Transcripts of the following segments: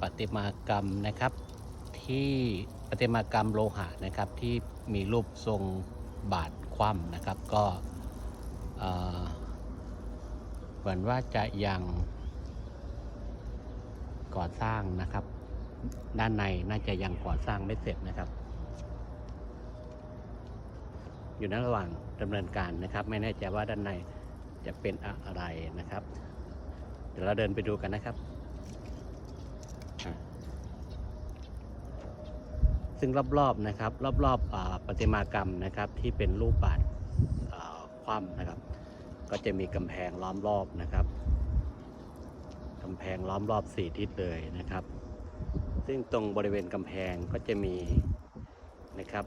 ประติมากรรมนะครับ ที่ประติมากรรมโลหะนะครับที่มีรูปทรงบาทคว่ำนะครับ ก็เอ่อเหมือนว่าจะยังก่อสร้างนะครับ ด้านในน่าจะยังก่อสร้างไม่เสร็จนะครับ อยู่ในระหว่างดำเนินการนะครับ ไม่แน่ใจว่าด้านในจะเป็นอะไรนะครับ เดี๋ยวเราเดินไปดูกันนะครับอะ ซึ่งรอบๆนะครับ รอบๆประติมากรรมนะครับที่เป็นรูปบาทคว่ำนะครับ ก็จะมีกำแพงล้อมรอบนะครับกำแพงล้อมรอบสี่ทิศเลยนะครับ ซึ่งตรงบริเวณกำแพงก็จะมีนะครับ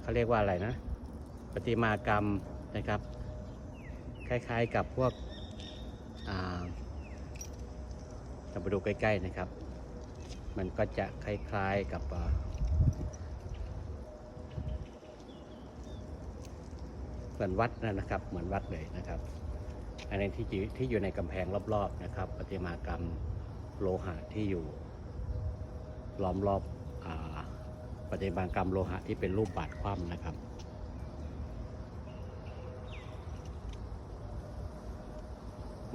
เขาเรียกว่าอะไรนะประติมากรรมนะครับ คล้ายๆกับพวกเราไปดูใกล้ ๆ นะครับ มันก็จะคล้ายๆกับเหมือนวัดนะครับ เหมือนวัดเลยนะครับ อันนี้ที่อยู่ที่อยู่ในกำแพงรอบๆนะครับประติมากรรมโลหะที่อยู่ล้อมรอบอประติมากรรมโลหะที่เป็นรูปบาทคว่ำนะครับ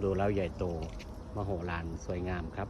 ดูแล้วใหญ่โตมโหฬารสวยงามครับ